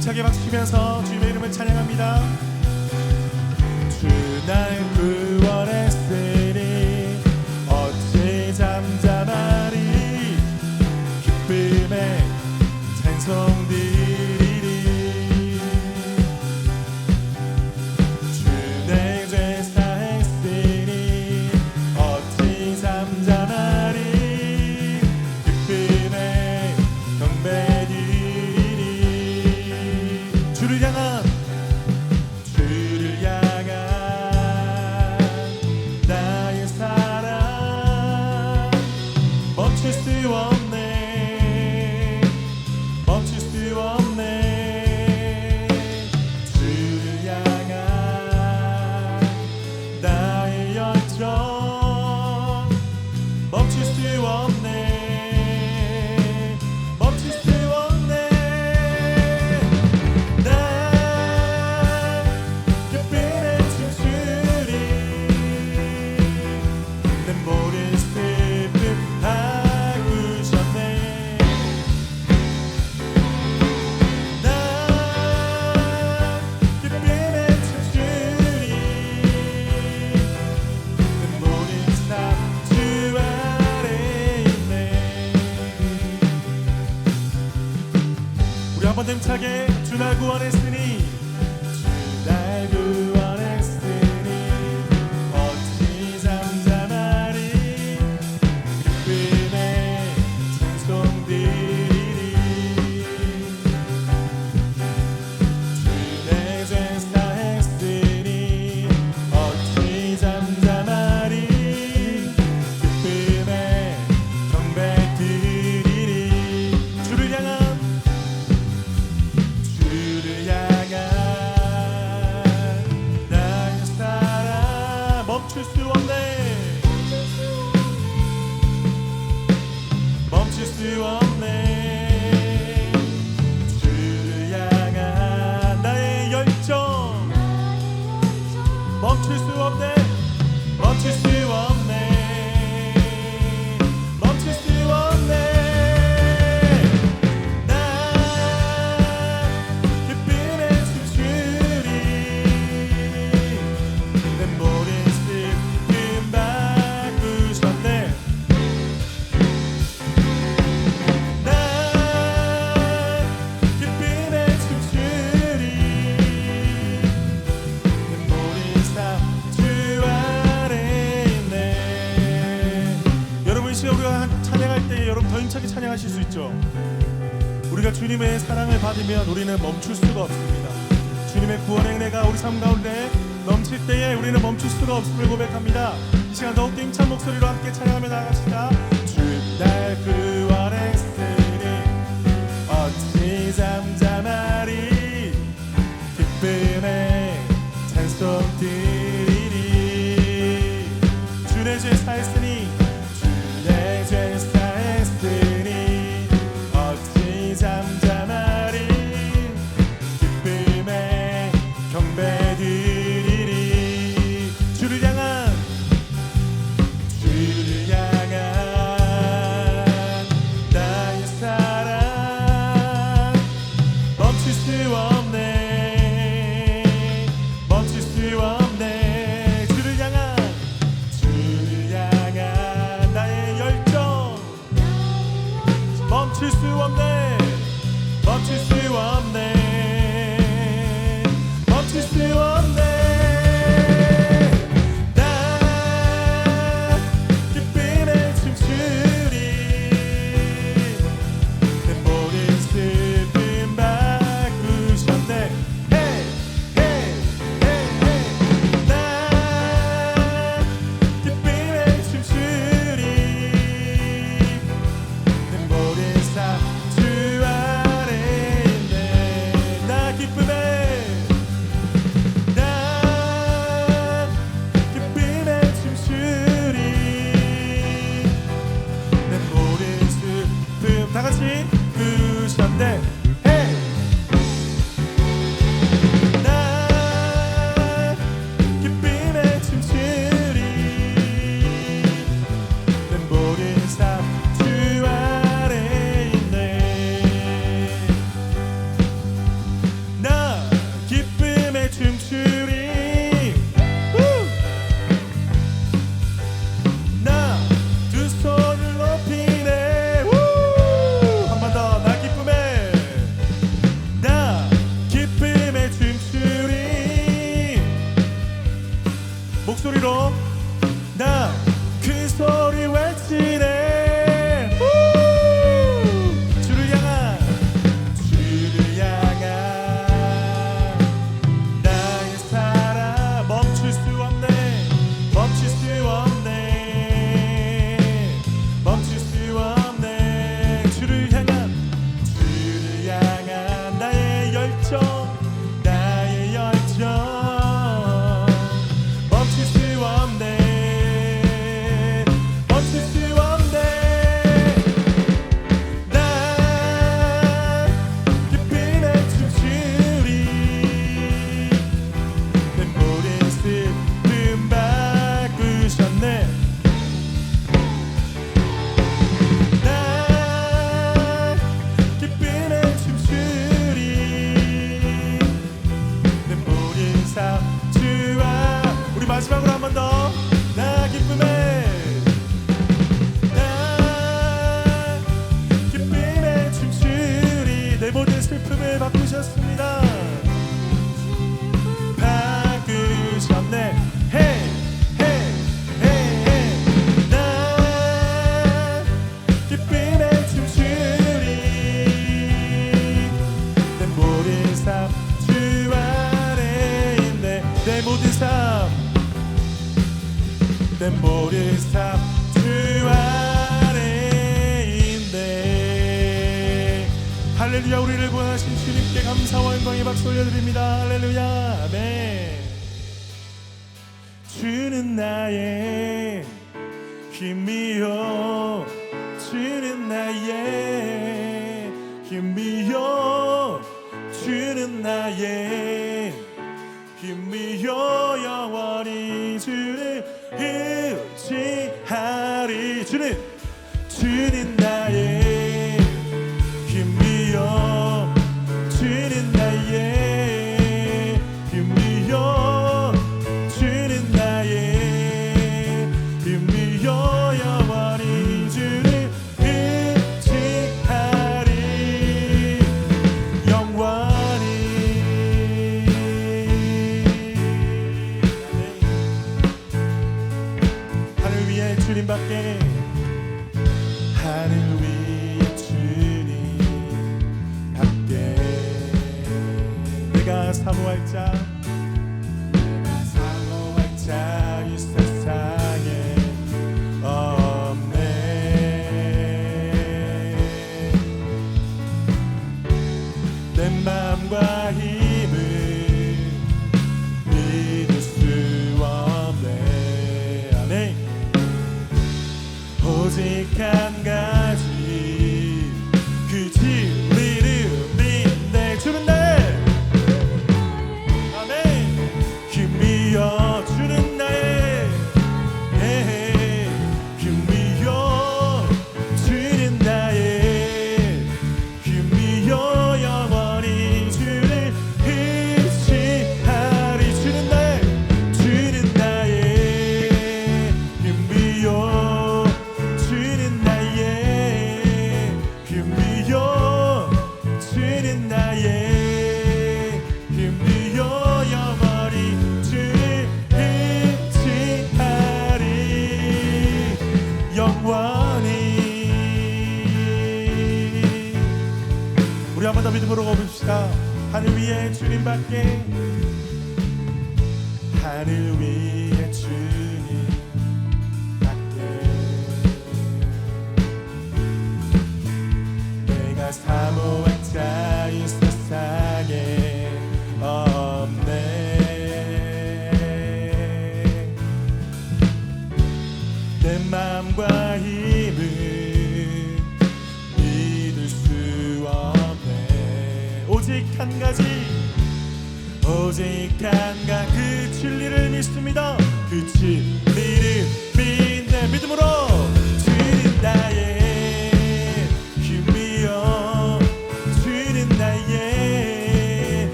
힘차게 박수 치면서 주님의 이름을 찬양합니다. 주날 부 나게 주나 구원했으니 않으면 우리는 멈출 수가 없습니다. 주님의 구원의 은혜가 우리 삶 가운데 넘칠 때에 우리는 멈출 수가 없음을 고백합니다. 이 시간 더욱 힘찬 목소리로 함께 찬양하며 나갑시다. 주날 구원했으니 어찌 잠잠하리 기쁨에 찬송 드리리 주내 주의 살세 없네. 멈출 수 없네. geçinin. 사무할자.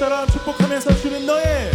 사람 축복하면서 주는 너의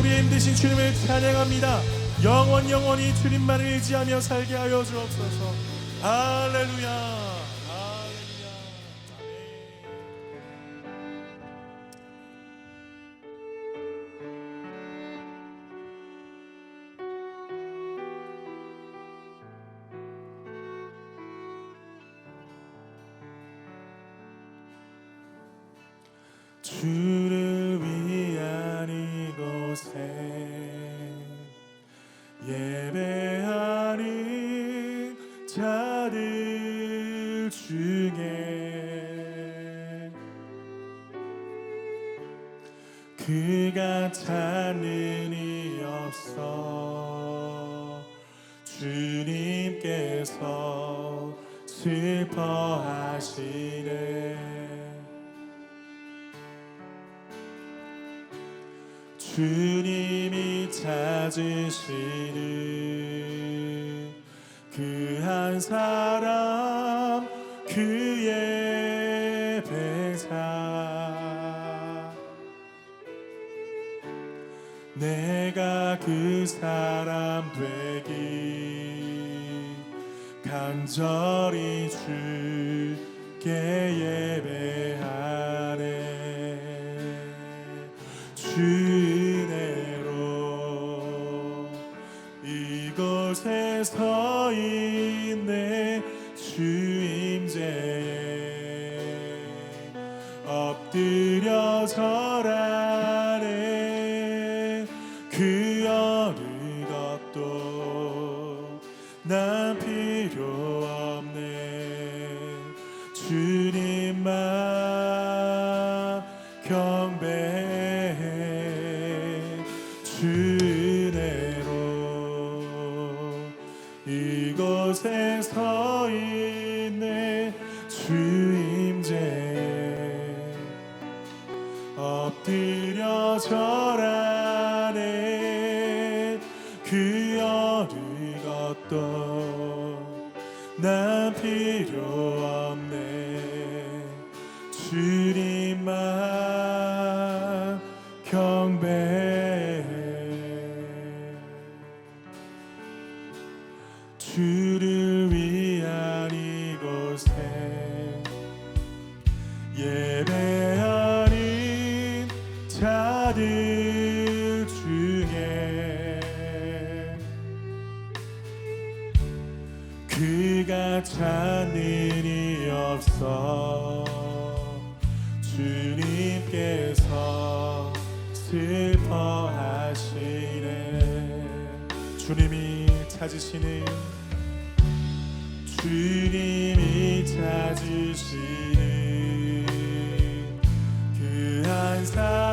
우리의 힘드신 주님을 찬양합니다. 영원 영원히 주님만을 의지하며 살게 하여 주옵소서. 할렐루야. 그가 찾는 이 없어. 주님께서 슬퍼하시네. 주님이 찾으시는 그 한 사람. 그 사람 되기 간절히 주께 예배 사이 주님께서 슬퍼하시네. 주님이 찾으시는 주님이 찾으시는 그한 사람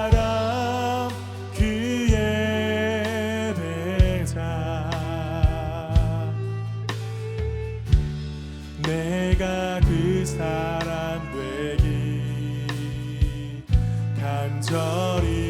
그 사람 되기 간절히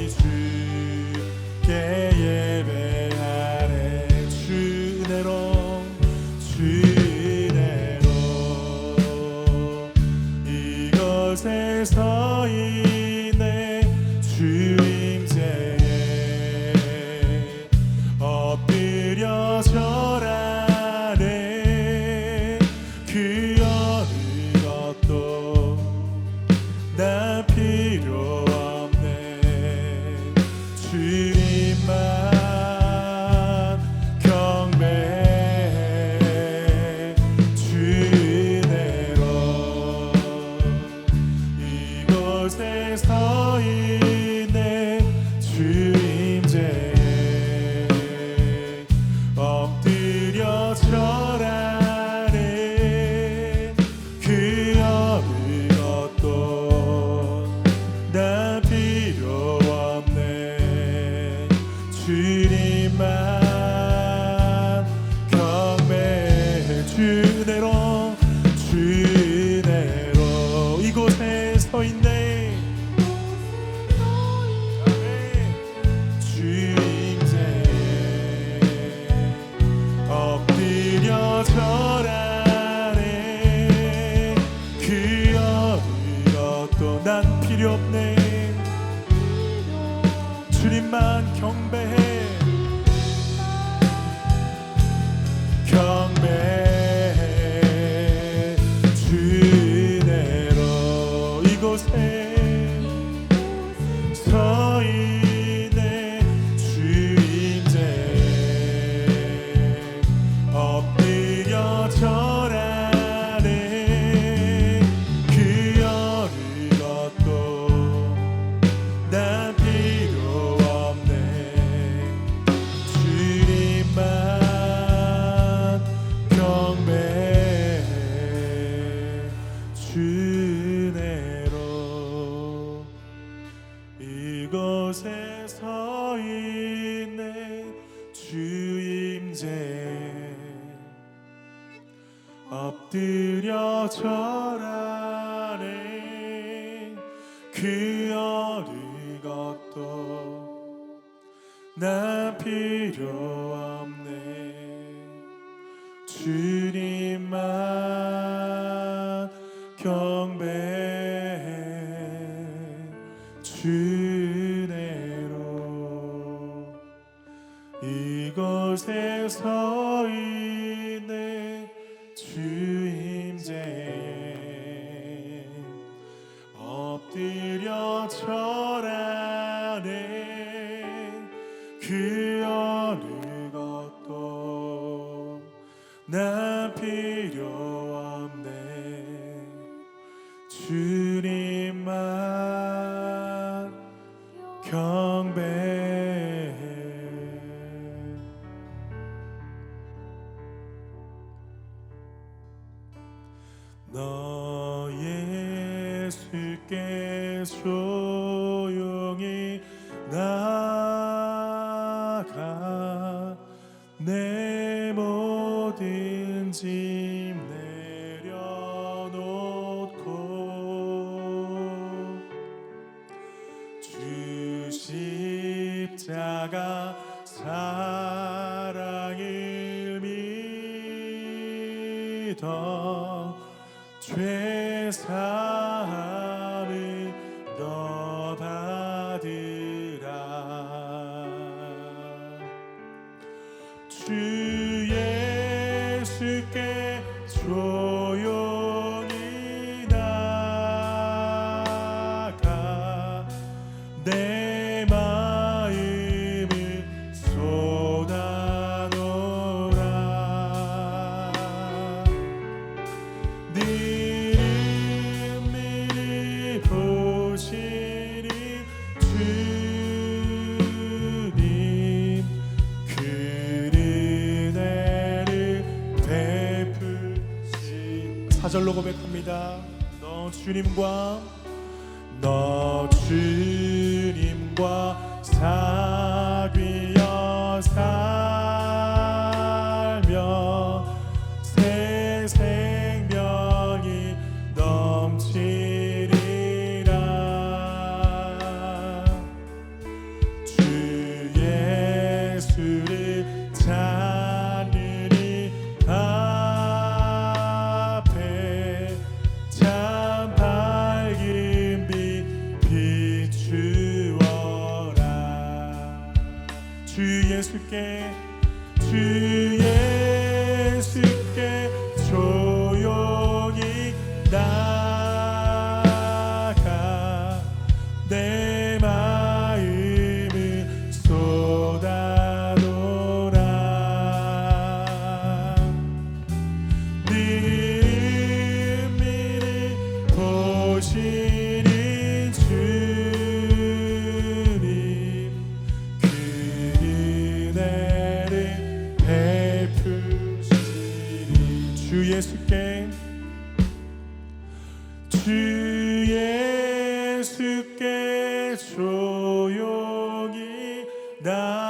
주님만. 너 예수께서 사절로 고백합니다. 너 주님과 너 주님과 사 주 예수 조용히 나